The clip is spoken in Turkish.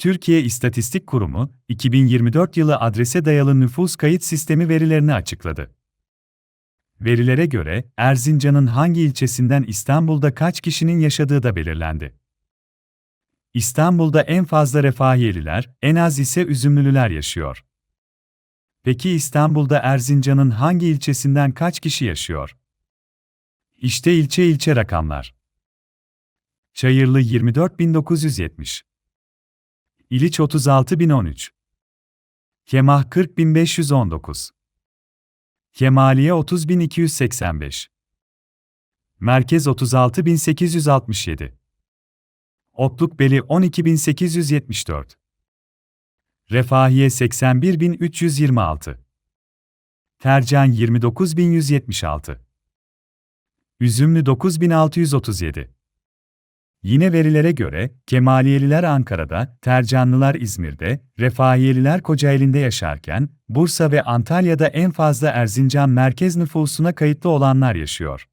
Türkiye İstatistik Kurumu, 2024 yılı adrese dayalı nüfus kayıt sistemi verilerini açıkladı. Verilere göre, Erzincan'ın hangi ilçesinden İstanbul'da kaç kişinin yaşadığı da belirlendi. İstanbul'da en fazla Refahiyeliler, en az ise Üzümlülüler yaşıyor. Peki İstanbul'da Erzincan'ın hangi ilçesinden kaç kişi yaşıyor? İşte ilçe ilçe rakamlar. Çayırlı 24970. İliç 36013. Kemah 40519. Kemaliye 30285. Merkez 36867. Otlukbeli 12874. Refahiye 81326. Tercan 29176. Üzümlü 9637. Yine verilere göre, Kemaliyeliler Ankara'da, Tercanlılar İzmir'de, Refahiyeliler Kocaeli'nde yaşarken, Bursa ve Antalya'da en fazla Erzincan merkez nüfusuna kayıtlı olanlar yaşıyor.